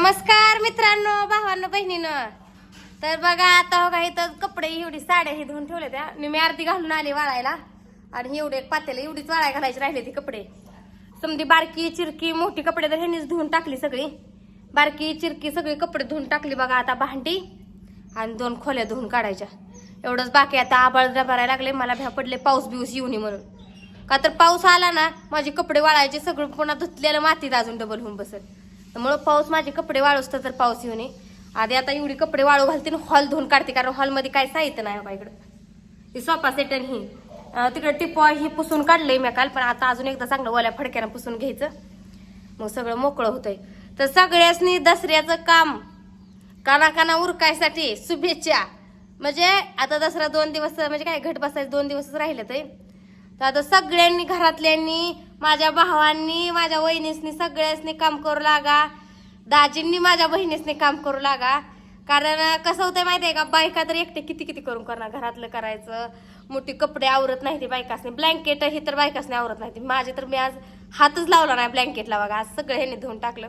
नमस्कार मित्रांनो भावांनो बहिणीनं. तर बघा आता हो बघा इथं कपडे एवढी साड्या हे धुवून ठेवले त्या मी आरती घालून आली वाळायला. आणि एवढे पातेला एवढीच वाळाय घालायची राहिले ती कपडे. समधी बारकी चिरकी मोठी कपडे तर ह्यांनीच धुवून टाकली सगळी. बारकी चिरकी सगळी कपडे धुवून टाकली बघा आता भांडी. आणि दोन खोल्या धुवून काढायच्या. एवढंच बाकी आता आबाळ भरायला लागले मला भ्या पडले पाऊस बिऊस येऊ नये म्हणून. का तर पाऊस आला ना माझे कपडे वाळायचे सगळं पुन्हा धुतलेलं मातीत अजून डबल होऊन बसत. त्यामुळं पाऊस माझे कपडे वाळूस तर पाऊस येऊ नये. आधी आता एवढी कपडे वाळू घालते हॉल धुवून काढते कारण हॉलमध्ये काय साहित्य नाही बा इकडं. ही सोफा सेट आणि ही. तिकडं टिपॉ ही पुसून काढलंय मी काल पण आता अजून एकदा चांगलं ओल्या फडक्यानं पुसून घ्यायचं. मग सगळं मोकळं होतंय. तर सगळ्यासनी दसऱ्याचं काम. काना काना उरकायसाठी शुभेच्छा. म्हणजे आता दसरा दोन दिवस म्हणजे काय घट बसायचं दोन दिवसच राहिलं ते तर आता सगळ्यांनी घरातल्यांनी माझ्या भावांनी माझ्या वहिनीसनी सगळ्यासनी काम करू लागा. दाजींनी माझ्या बहिणीसनी काम करू लागा. कारण कसं होतंय माहिती आहे का बायका तर एकटे किती किती करून करणार? घरातलं करायचं. मोठी कपडे आवरत नाही ती बायकासने. ब्लँकेट ही तर बायकासने आवरत नाही ती माझे तर मी आज हातच लावला नाही ब्लँकेटला बघा. आज सगळं ह्यांनी धुवून टाकलं.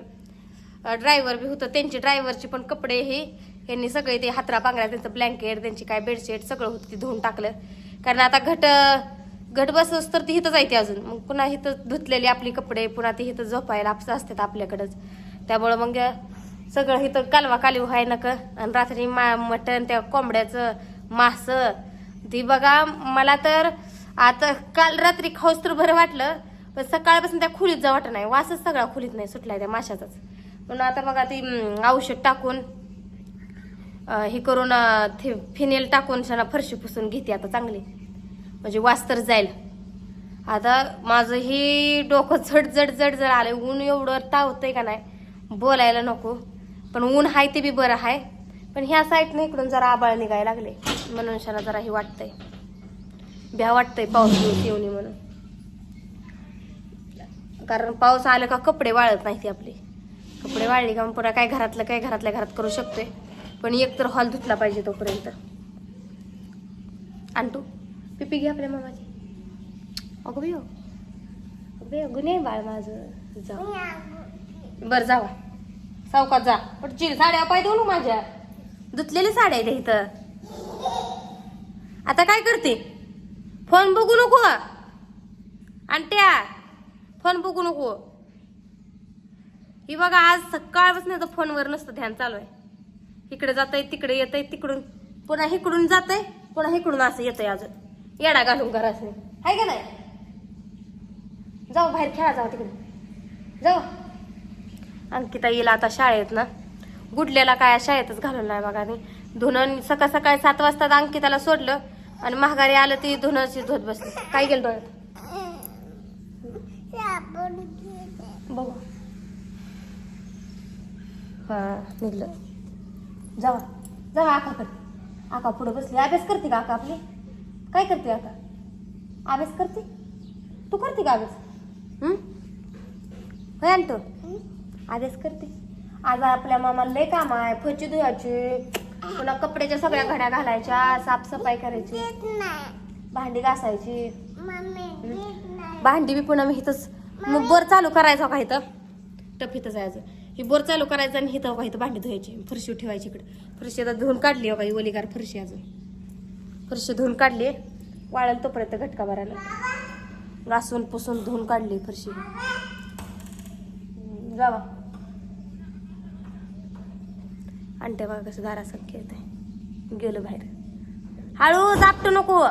ड्रायव्हर बी होतं. त्यांची ड्रायव्हरची पण कपडे हे यांनी सगळे ते हातरा पांगऱ्या त्यांचं ब्लँकेट त्यांची काय बेडशीट सगळं होतं ते धुवून टाकलं. कारण आता घट घट बसच तर ती हिथंच आहे अजून. मग पुन्हा हिथं धुतलेली आपली कपडे पुन्हा ती हिथं झोपायला आपस असतात आपल्याकडंच. त्यामुळं मग सगळं इथं कालवा कालीव आहे नक. आणि रात्री मा मटण त्या कोंबड्याचं मास. ती बघा मला तर आता काल रात्री खाऊस तर बरं वाटलं पण सकाळपासून त्या खोलीत जा वाटत नाही. वासच सगळा खोलीत नाही सुटलाय त्या माशाचाच. म्हणून आता बघा ती औषध टाकून हे करून ते फिनेल टाकून फरशी पुसून घेते आता चांगली. म्हणजे वास तर जाईल. आता माझं ही डोकं झड झड झड जड आलंय. ऊन एवढं तावतंय का नाही? बोलायला नको. पण ऊन आहे ते बी बरं आहे पण ह्या साईडनं इकडून जरा आबाळ निघायला लागले. म्हणून शाला जरा हे वाटतंय. भ्या वाटतंय पाऊस बिऊस येऊ म्हणून. कारण पाऊस आलं का कपडे वाळत नाही ते आपले. कपडे वाळले का मग पुन्हा काय घरातलं काय घरातल्या घरात करू शकतोय. पण एकतर हॉल धुतला पाहिजे तोपर्यंत. आणतो. पिपी घे आपल्या मामाची. अगं बियो बे गुन्हे बाळ माझं. जा. बर जावा. सावकात जा. पटचिल साड्या पाय देऊ ना माझ्या. धुतलेली साड्या आहेत इथं. आता काय करते? फोन बघू नको. आणत्या फोन बघू नको. ही बघा आज सकाळपासून तर फोनवर नसतं ध्यान चालू आहे. इकडे जात आहे तिकडे येत आहे तिकडून. पुन्हा इकडून जात आहे पुन्हा इकडून असं येत आहे अजून. येडा घालून घरात आहे का नाही? जाऊ बाहेर खेळा जाऊ तिकडे. जाऊ. अंकिता येईल आता शाळेत ना. गुडलेला काय शाळेतच घालून नाही बघा मी धुणं सकाळ सकाळी सात वाजता अंकिताला सोडलं आणि महागारी आलं ती धुनाची धुत बसली. काय गेलं डोळ्यात? बघू. हा निघलं. जावा. जावा आकाकडे. आका पुढे बसली. अभ्यास करते का आका आपली? काय करते आता? अभ्यास करते? तू करते का अभ्यास हं? होय आणतो अभ्यास करते. आज आपल्या मामाला लय काम आहे फची धुवायची पुन्हा कपड्याच्या सगळ्या घड्या घालायच्या साफसफाई करायची भांडी घासायची. भांडी बी पुन्हा मी इथंच मग बोर चालू करायचं का इथं? टप इथं जायचं. ही बोर चालू करायचं आणि इथं का इथं भांडी धुवायची फरशी ठेवायची इकडे. फरशी आता धुवून काढली हो काही ओलीगार फरशी अजून. फरशी धुवून काढली. वाळेल तोपर्यंत घटका भरायला. घासून पुसून धुवून काढली फरशी. हम्म, जावा आणते बघा कसं दारा संख्या येते. गेलो बाहेर. हळू जापटू नको.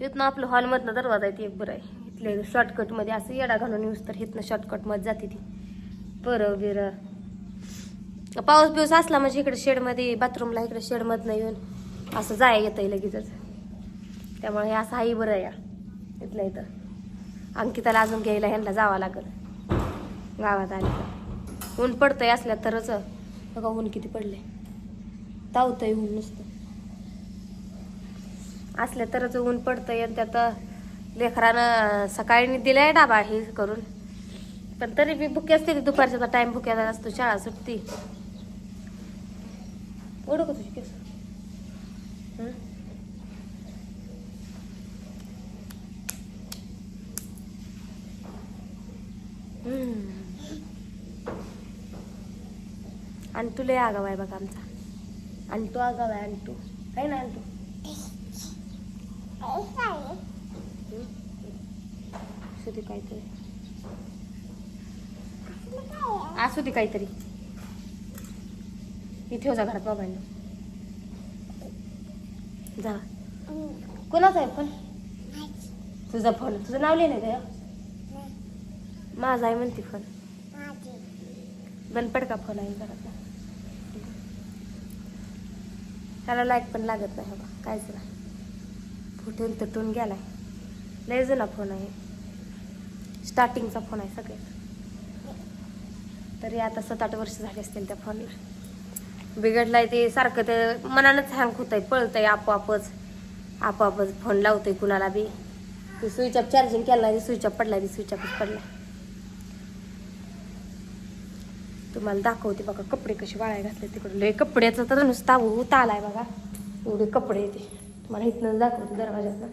इथनं आपलं हॉलमधनं दरवाजा येते एक बरं आहे. इथले शॉर्टकटमध्ये असं येडा घालून येऊस तर इथनं शॉर्टकटमध्ये जाते ती. बरं बिरं. पाऊस बिऊस असला म्हणजे इकडे शेडमध्ये बाथरूमला इकडे शेडमधनं येऊन असं जाय आहे लगेचच. त्यामुळे हे असं आई बरं आहे या. इथलं इथं. अंकिताला अजून घ्यायला ह्यांना जावं लागल. गावात आले तर. ऊन पडतंय असल्या तरच. बघा ऊन किती पडले तावतंय ऊन नुसतं. असल्या तरच ऊन पडतंय आणि त्यात लेकरानं सकाळी दिलाय डाबा हे करून. पण तरी बी भुके असते दुपारच्या टाइम भुक्याचा असतो शाळा सुटती. ओढ तुझी केस. आणि तू लय आगाव आहे बघा आमचा. आणि तू आगाव आहे आणि तू आहे ना आणि तू असू दे काहीतरी. असू दे काहीतरी. इथे होता जा घरात मोबाईल जा. कोणाचा आहे फोन? तुझा फोन. तुझं नाव लिहिलं का? माझा आहे म्हणते फोन. बंद पड का फोन आहे घरात त्याला लाइट पण लागत नाही बाबा कायच नाही फुटून तुटून गेलाय. लय जुना फोन आहे. स्टार्टिंगचा फोन आहे सगळ्यात. तरी आता सात आठ वर्ष झाली असतील त्या फोनला बिघडलाय ते सारखं ते मनानंच हँग होत आहे पळतंय आपोआपच. आपोआपच फोन लावतोय कुणाला बी. ते स्विच ऑफ चार्जिंग केलं नाही स्विच ऑफ पडलाय स्विच ऑफच पडलाय तुम्हाला दाखवते बघा कपडे कसे वाळाय घातले तिकडे. लय कपड्याचा तर नुसता ऊत आलाय बघा. एवढे कपडे येते. तुम्हाला इथनं दाखवते दरवाज्यातनं.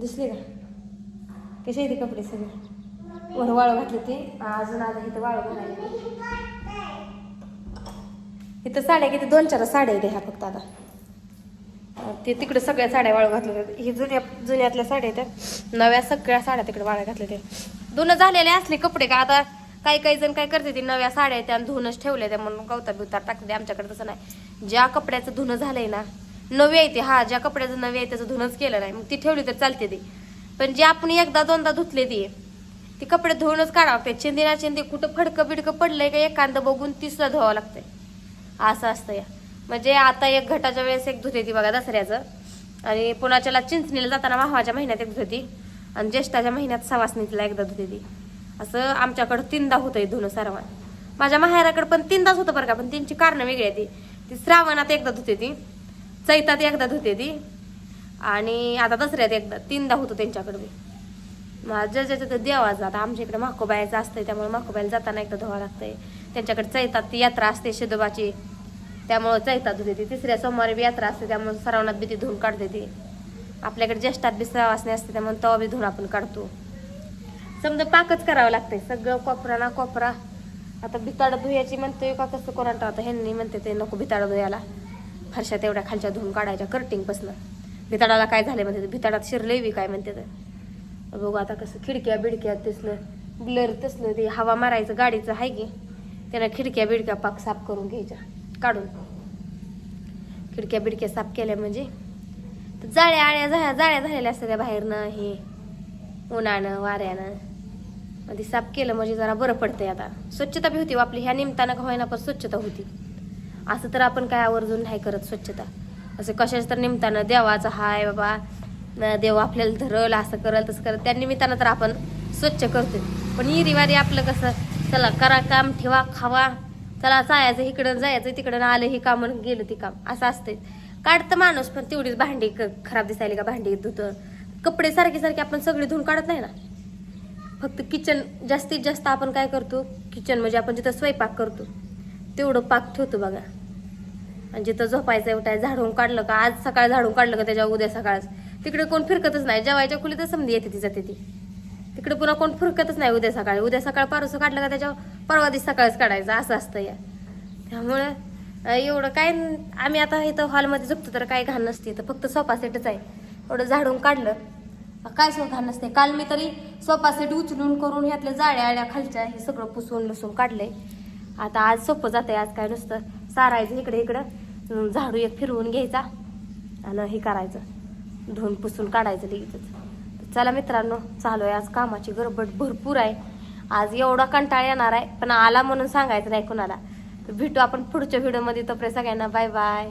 दिसले का? कसे येते कपडे सगळे? वर वाळू घातले ते. अजून आता इथं वाळू घालायला इथं साड्या किती दोन चार साड्या येते ह्या फक्त आता. ते तिकडे सगळ्या साड्या वाळू घातल्या होत्या. ही जुन्या जुन्यातल्या साड्या आहेत नव्या सगळ्या साड्या तिकडे वाळ्या घातल्या ते झालेले असले कपडे का आता काही काही जण काय करते ते नव्या साड्या आहेत त्या धुवूनच ठेवल्या त्या म्हणून गवता बिवतार टाकते. आमच्याकडे तसं नाही. ज्या कपड्याचं धुणं झालंय ना नवी आहे ते. हा ज्या कपड्याचं नवी आहे त्याचं धुणंच केलं नाही. मग ती ठेवली तर चालते ती. पण जे आपण एकदा दोनदा धुतले ती ती कपडे धुवूनच काढावं लागते चेंदी ना चेंदी कुठं फडकं बिडकं पडलंय का एखादं बघून तिसरं धुवावं लागतंय. असं असतं या. म्हणजे आता एक घटाच्या वेळेस एक धुते ती बघा दसऱ्याचं. आणि पुण्याच्याला चिंचणीला जाताना माहवाच्या महिन्यात एक धुती आणि ज्येष्ठाच्या महिन्यात सवासनीला एकदा धुते ती. असं आमच्याकडं तीनदा होतंय धुणं सर्वात. माझ्या माहेराकडे पण तीनदाच होतं बरं का पण त्यांची कारणं वेगळी आहे ती. ती श्रावणात एकदा धुते ती. चैतात एकदा धुते ती. आणि आता दसऱ्यात एकदा तीनदा होतो त्यांच्याकडे बी. माझ्या ज्याच्या तर देवाचं आता आमच्या इकडे माकोबायाचं असतंय त्यामुळे माकोबायला जाताना एकदा धुवा लागतंय. त्यांच्याकडे चैतात ती यात्रा असते शिदोबाची. त्यामुळं चैतात धुते ती. तिसऱ्या सोमवारी बी यात्रा असते त्यामुळे श्रावणात बी ती धुवून काढते ती. आपल्याकडे ज्येष्ठात बी सवासणी असते त्यामुळे तवा बी धुवून आपण काढतो. समजा पाकच करावं लागतंय सगळं कोपरा ना कोपरा. आता भिताड धुयाची म्हणतोय का कसं कोणाला आता ह्यांनी म्हणते ते नको भिताड धुयाला. फरशा तेवढ्या खालच्या धुवून काढायच्या कर्टिंगपासनं. भिताडाला काय झाले म्हणते भिताडात शिरलंय बी काय म्हणते तर बघू आता कसं खिडक्या बिडक्या तसलं ब्लर तसलं ते हवा मारायचं गाडीचं आहे की. त्याला खिडक्या बिडक्या पाक साफ करून घ्यायच्या. काढून. खिडक्या बिडक्या साफ केल्या म्हणजे. तर जाळ्या आळ्या झाल्या जाळ्या झालेल्या असतात त्या बाहेरनं हे उन्हानं वाऱ्यानं. मग ते साफ केलं म्हणजे जरा बरं पडतंय आता. स्वच्छता बी होती हो आपली. ह्या निमित्तानं का होईना पण स्वच्छता होती. असं तर आपण काय आवर्जून नाही करत स्वच्छता. असं कशाच तर निमित्तानं देवाचं हाय बाबा. न देव आपल्याला धरल असं करल तसं करल. त्या निमित्तानं तर आपण स्वच्छ करतो पण इरीवारी आपलं कसं? चला करा काम ठेवा खावा. चला जायचं इकडं जायचं तिकडं आलं हे काम गेलं ते काम. असं असतंय. काढतं माणूस पण तेवढीच भांडी क- खराब दिसायली का भांडी धुतं कपडे सारखे सारखे आपण सगळे धुवून काढत नाही ना? फक्त किचन जास्तीत जास्त आपण काय करतो? किचन म्हणजे आपण जिथं स्वयंपाक करतो तेवढं पाक ठेवतो बघा. आणि जिथं झोपायचं उठाय झाडून काढलं का आज सकाळ झाडून काढलं का त्याच्या उद्या सकाळच. तिकडे कोण फिरकतच नाही. जेवायच्या खोलीतच समधी येते ती जाते ती. तिकडे पुन्हा कोण फिरकतच नाही उद्या सकाळी. उद्या सकाळ पारसं काढलं का त्याच्या परवा दिवस सकाळच काढायचं असं असतं या. त्यामुळं एवढं काय आम्ही आता इथं हॉलमध्ये झोपतो तर काय घाण नसते तर फक्त सोफा सेटच आहे. एवढं झाडून काढलं. काय सो घाण नसते. काल मी तरी सोफा सेट उचलून करून ह्यातल्या जाळ्या आळ्या खालच्या हे सगळं पुसून लसून काढलंय. आता आज सोपं जाते आज काय नुसतं सारायचं इकडे इकडं झाडू एक फिरवून घ्यायचा आणि हे करायचं. धुवून पुसून काढायचं लगेचच. चला मित्रांनो चालू आहे आज कामाची गडबड भरपूर आहे. आज एवढा कंटाळा येणार आहे पण आला म्हणून सांगायचं नाही कुणाला. भेटू आपण पुढच्या व्हिडिओमध्ये तोपर्यंत सगळ्यांना बाय बाय